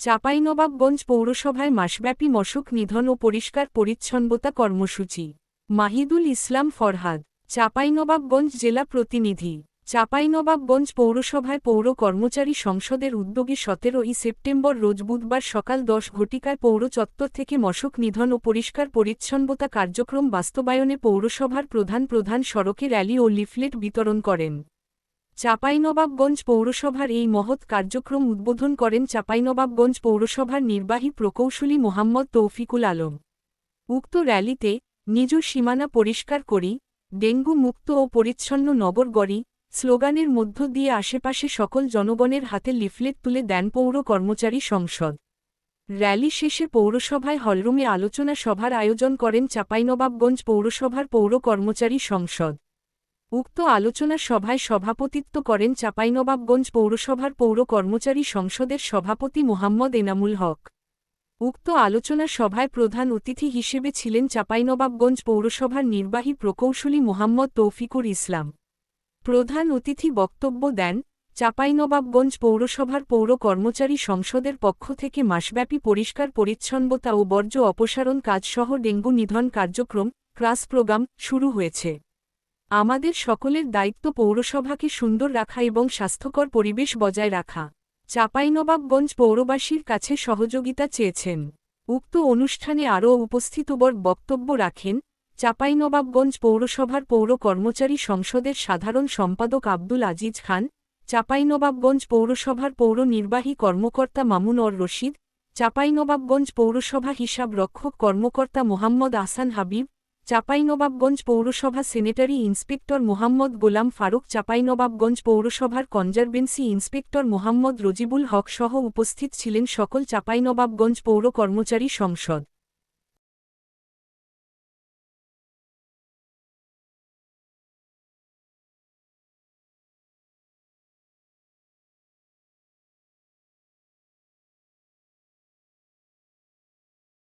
চাঁপাইনবাবগঞ্জ পৌরসভায় মাসব্যাপী মশক নিধন ও পরিষ্কার পরিচ্ছন্নতা কর্মসূচি। মাহিদুল ইসলাম ফরহাদ, চাঁপাইনবাবগঞ্জ জেলা প্রতিনিধি। চাঁপাইনবাবগঞ্জ পৌরসভায় পৌর কর্মচারী সংসদের উদ্যোগে সতেরোই সেপ্টেম্বর রোজ বুধবার সকাল দশ ঘটিকায় পৌর চত্বর থেকে মশক নিধন ও পরিষ্কার পরিচ্ছন্নতা কার্যক্রম বাস্তবায়নে পৌরসভার প্রধান প্রধান সড়কে র্যালি ও লিফলেট বিতরণ করেন। চাঁপাইনবাবগঞ্জ পৌরসভার এই মহৎ কার্যক্রম উদ্বোধন করেন চাঁপাইনবাবগঞ্জ পৌরসভার নির্বাহী প্রকৌশলী মোহাম্মদ তৌফিকুল আলম। উক্ত র্যালিতে নিজ সীমানা পরিষ্কার করি, ডেঙ্গু মুক্ত ও পরিচ্ছন্ন নগর গড়ি, স্লোগানের মধ্য দিয়ে আশেপাশে সকল জনগণের হাতে লিফলেট তুলে দেন পৌর কর্মচারী সংসদ। র্যালি শেষে পৌরসভায় হলরুমে আলোচনা সভার আয়োজন করেন চাঁপাইনবাবগঞ্জ পৌরসভার পৌর কর্মচারী সংসদ। উক্ত আলোচনা সভায় সভাপতিত্ব করেন চাঁপাইনবাবগঞ্জ পৌরসভার পৌর কর্মচারী সংসদের সভাপতি মোহাম্মদ এনামুল হক। উক্ত আলোচনা সভায় প্রধান অতিথি হিসেবে ছিলেন চাঁপাইনবাবগঞ্জ পৌরসভার নির্বাহী প্রকৌশলী মোহাম্মদ তৌফিকুর ইসলাম। প্রধান অতিথি বক্তব্য দেন, চাঁপাইনবাবগঞ্জ পৌরসভার পৌর কর্মচারী সংসদের পক্ষ থেকে মাসব্যাপী পরিষ্কার পরিচ্ছন্নতা ও বর্জ্য অপসারণ কাজসহ ডেঙ্গু নিধন কার্যক্রম ক্রাস প্রোগ্রাম শুরু হয়েছে। আমাদের সকলের দায়িত্ব পৌরসভাকে সুন্দর রাখা এবং স্বাস্থ্যকর পরিবেশ বজায় রাখা। চাঁপাইনবাবগঞ্জ পৌরবাসীর কাছে সহযোগিতা চেয়েছেন। উক্ত অনুষ্ঠানে আরও উপস্থিতবর বক্তব্য রাখেন চাঁপাইনবাবগঞ্জ পৌরসভার পৌর কর্মচারী সংসদের সাধারণ সম্পাদক আব্দুল আজিজ খান, চাঁপাইনবাবগঞ্জ পৌরসভার পৌর নির্বাহী কর্মকর্তা মামুন অর রশিদ, চাঁপাইনবাবগঞ্জ পৌরসভা হিসাব রক্ষক কর্মকর্তা মোহাম্মদ আসান হাবিব চাঁপাইনবাবগঞ্জ পৌরসভা সেনেটারি ইন্সপেক্টর মোহাম্মদ গোলাম ফারুক, চাঁপাইনবাবগঞ্জ পৌরসভার কনজারভেন্সি ইন্সপেক্টর মোহাম্মদ রজিবুল হক সহ উপস্থিত ছিলেন সকল চাঁপাইনবাবগঞ্জ পৌর কর্মচারী সংসদ।